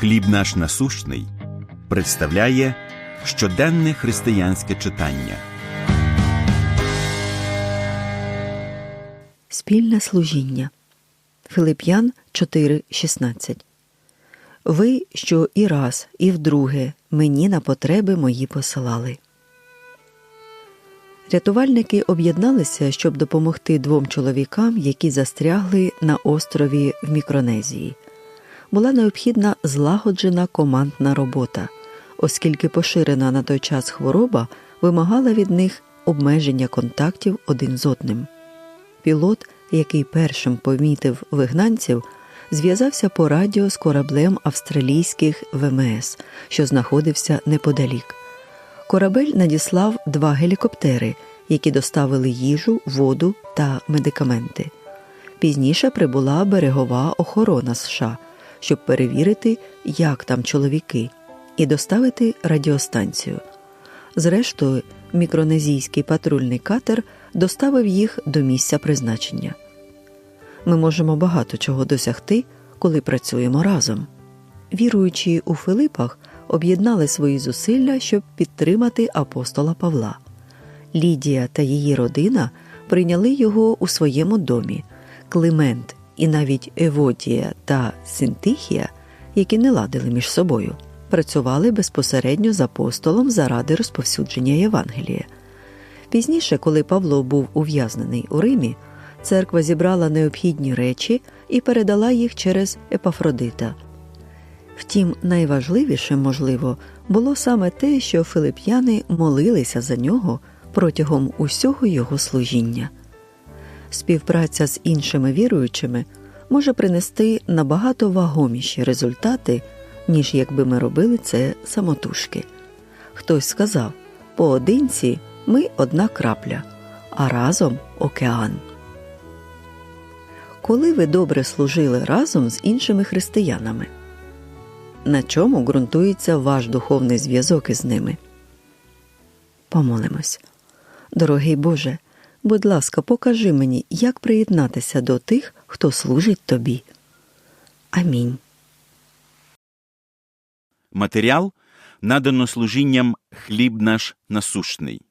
Хліб наш насущний представляє щоденне християнське читання. Спільне служіння. Филип'ян 4.16 Ви, що і раз, і вдруге мені на потреби мої посилали. Рятувальники об'єдналися, щоб допомогти двом чоловікам, які застрягли на острові в Мікронезії. Була необхідна злагоджена командна робота, оскільки поширена на той час хвороба вимагала від них обмеження контактів один з одним. Пілот, який першим помітив вигнанців, зв'язався по радіо з кораблем австралійських ВМС, що знаходився неподалік. Корабель надіслав два гелікоптери, які доставили їжу, воду та медикаменти. Пізніше прибула берегова охорона США, щоб перевірити, як там чоловіки, і доставити радіостанцію. Зрештою, мікронезійський патрульний катер доставив їх до місця призначення. Ми можемо багато чого досягти, коли працюємо разом. Віруючі у Филипах об'єднали свої зусилля, щоб підтримати апостола Павла. Лідія та її родина прийняли його у своєму домі. Климент і навіть Еводія та Синтихія, які не ладили між собою, працювали безпосередньо з апостолом заради розповсюдження Євангелія. Пізніше, коли Павло був ув'язнений у Римі, церква зібрала необхідні речі і передала їх через Епафродита. Втім, найважливішим, можливо, було саме те, що филип'яни молилися за нього протягом усього його служіння. Співпраця з іншими віруючими може принести набагато вагоміші результати, ніж якби ми робили це самотужки. Хтось сказав поодинці ми одна крапля, а разом океан. Коли ви добре служили разом з іншими християнами, на чому ґрунтується ваш духовний зв'язок із ними? Помолимось. Дорогий Боже, будь ласка, покажи мені, як приєднатися до тих, хто служить тобі. Амінь. Матеріал надано служінням Хліб наш насущний.